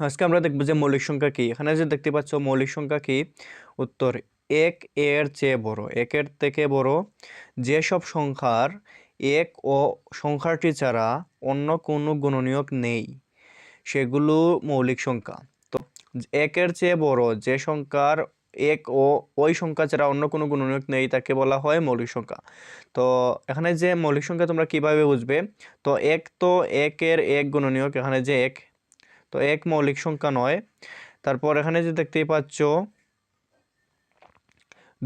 আজকে আমরা দেখব যে মৌলিক সংখ্যা কি। এখানে যে দেখতে পাচ্ছ মৌলিক সংখ্যা কি? উত্তর, এক এর চেয়ে বড়। একের থেকে বড় যেসব সংখ্যার এক ও সংখ্যাটি ছাড়া অন্য কোনো গুণনীয়ক নেই, সেগুলো মৌলিক সংখ্যা। তো একের চেয়ে বড় যে সংখ্যার এক ও ওই সংখ্যা ছাড়া অন্য কোনো গুণনীয়ক নেই, তাকে বলা হয় মৌলিক সংখ্যা। তো এখানে যে মৌলিক সংখ্যা তোমরা কীভাবে বুঝবে? তো এক তো একের এক গুণনীয়ক, এখানে যে এক তো এক মৌলিক সংখ্যা নয়। তারপর এখানে যে দেখতেই পাচ্ছ,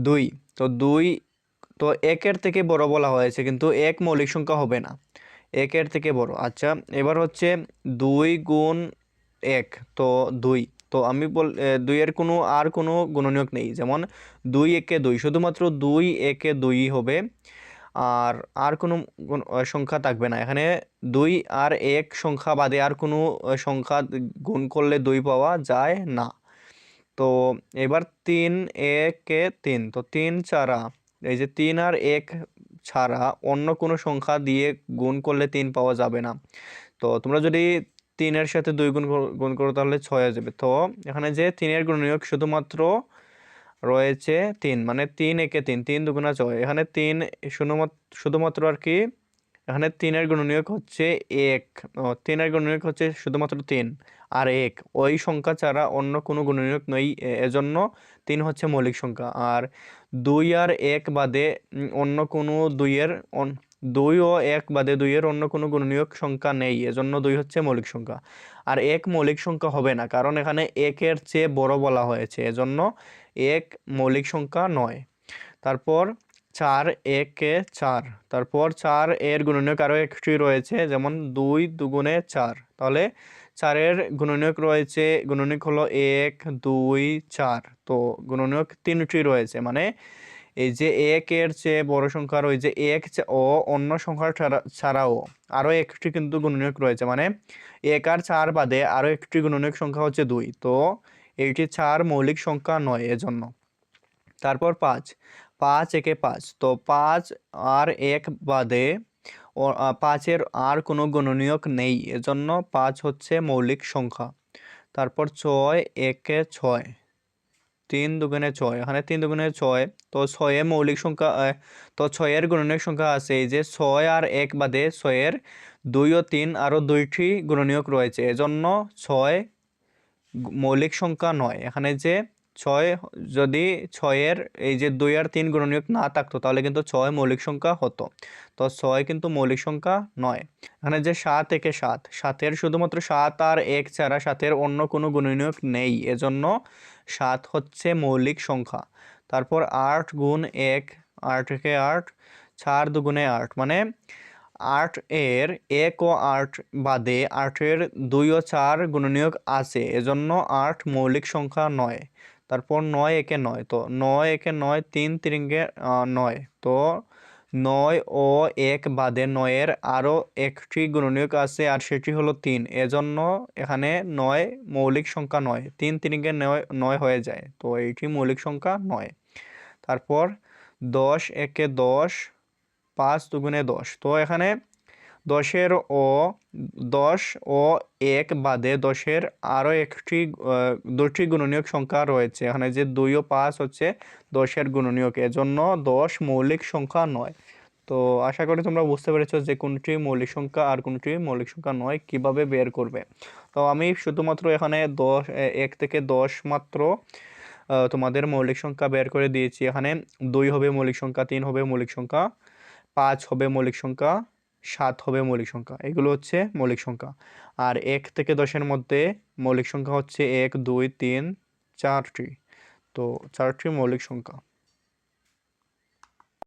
দুই। তো দুই, তো একের থেকে বড় বলা হয়েছে, কিন্তু এক মৌলিক সংখ্যা হবে না। একের থেকে বড়। আচ্ছা এবার হচ্ছে দুই গুণ এক, তো দুই। তো আমি বল দুইয়ের কোনো, আর কোনো গুণনীয়ক নেই। যেমন দুই একে দুই, শুধুমাত্র দুই একে দুই হবে। আর আর কোনো সংখ্যা থাকবে না। এখানে দুই আর এক সংখ্যা বাদে আর কোনো সংখ্যা গুণ করলে দুই পাওয়া যায় না। তো এবার তিন একে তিন, তো তিন ছাড়া, এই যে তিন আর এক ছাড়া অন্য কোনো সংখ্যা দিয়ে গুণ করলে তিন পাওয়া যাবে না। তো তোমরা যদি তিনের সাথে দুই গুণ গুণ করো তাহলে ছয় যাবে। তো এখানে যে তিনের গুণনীয়ক শুধুমাত্র রয়েছে তিন মানে তিন একে তিন তিন দুগুণা ছয়। এখানে তিন শুধুমাত্র আর কি, এখানে তিনের গুণনীয়ক হচ্ছে এক। তিনের গুণনীয়ক হচ্ছে শুধুমাত্র তিন আর এক। ওই সংখ্যা ছাড়া অন্য কোনো গুণনীয়ক নেই এজন্য তিন হচ্ছে মৌলিক সংখ্যা। আর দুই আর এক বাদে অন্য কোনো দুইয়ের দুই ও এক বাদে দুইয়ের অন্য কোনো গুণনীয়ক সংখ্যা নেই, এজন্য দুই হচ্ছে মৌলিক সংখ্যা। আর এক মৌলিক সংখ্যা হবে না, কারণ এখানে একের চেয়ে বড় বলা হয়েছে, এজন্য এক মৌলিক সংখ্যা নয়। তারপর চার একে চার, তারপর চার এর গুণনীয়ক আরও একটি রয়েছে, যেমন দুই দুগুণে চার। তাহলে চারের গুণনীয়ক রয়েছে, গুণনীয়ক হলো এক, দুই, চার, তো গুণনীয়ক তিনটি রয়েছে মানে এই যে এক এর চেয়ে বড় সংখ্যার ওই যে এক ও অন্য সংখ্যা ছাড়াও আরও একটি কিন্তু গুণনীয়ক রয়েছে। মানে এক আর চার বাদে আরও একটি গুণনীয়ক সংখ্যা হচ্ছে দুই। তো এইটি চার মৌলিক সংখ্যা নয় এজন্য। তারপর পাঁচ। পাঁচ একে পাঁচ। তো পাঁচ আর এক বাদে পাঁচের আর কোনো গণনীয়ক নেই। এজন্য পাঁচ হচ্ছে মৌলিক সংখ্যা। তারপর ছয় একে ছয়। তিন দুগুণে ছয়। এখানে তিন দুগুণে ছয়, তো ছয়ে মৌলিক সংখ্যা তো ছয়ের গুণনীয় সংখ্যা আছে এই যে ছয় আর এক বাদে ছয়ের দুই ও তিন আরও দুইটি গুণনীয়ক রয়েছে। এজন্য ছয় মৌলিক সংখ্যা নয়। এখানে যে ছয় যদি ছয়ের এই যে দুই আর তিন গুণনীয়ক না থাকতো, তাহলে কিন্তু ছয় মৌলিক সংখ্যা হতো। তো ছয় কিন্তু মৌলিক সংখ্যা নয়। এখানে যে সাত একে সাত, সাতের শুধুমাত্র সাত আর এক ছাড়া সাতের অন্য কোনো গুণনীয়ক নেই। এজন্য সাত হচ্ছে মৌলিক সংখ্যা। তারপর আট গুণ এক, আট একে আট, চার দুগুণে আট মানে আট এর এক ও আট বাদে আটের দুই ও চার গুণনীয়ক আছে। এজন্য আট মৌলিক সংখ্যা নয়। তারপর নয় একে নয়, তো নয় একে নয় তিন তিরিঙ্গে নয়, তো নয় ও এক বাদে নয়ের আরও একটি গুণনীয়ক আছে আর সেটি হলো তিন। এজন্য এখানে নয় মৌলিক সংখ্যা নয়, তিন তিরিঙ্গে নয় নয় হয়ে যায়, তো এইটি মৌলিক সংখ্যা নয়। তারপর দশ একে দশ পাঁচ দুগুণে দশ, তো এখানে দশের ও দশ ও এক বাদে দশের আরও একটি দুটি গুণনীয়ক সংখ্যা রয়েছে। এখানে যে দুই ও পাঁচ হচ্ছে দশের গুণনীয়ক। এজন্য দশ মৌলিক সংখ্যা নয়। তো আশা করি তোমরা বুঝতে পেরেছ যে কোনটি মৌলিক সংখ্যা আর কোনটি মৌলিক সংখ্যা নয়, কীভাবে বের করবে। তো আমি শুধুমাত্র এখানে দশ এক থেকে দশ মাত্র তোমাদের মৌলিক সংখ্যা বের করে দিয়েছি। এখানে দুই হবে মৌলিক সংখ্যা, তিন হবে মৌলিক সংখ্যা, পাঁচ হবে মৌলিক সংখ্যা সাত হবে মৌলিক সংখ্যা। এগুলো হচ্ছে মৌলিক সংখ্যা। আর এক থেকে দশের মধ্যে মৌলিক সংখ্যা হচ্ছে এক, দুই, তিন, চারটি। তো চারটি মৌলিক সংখ্যা।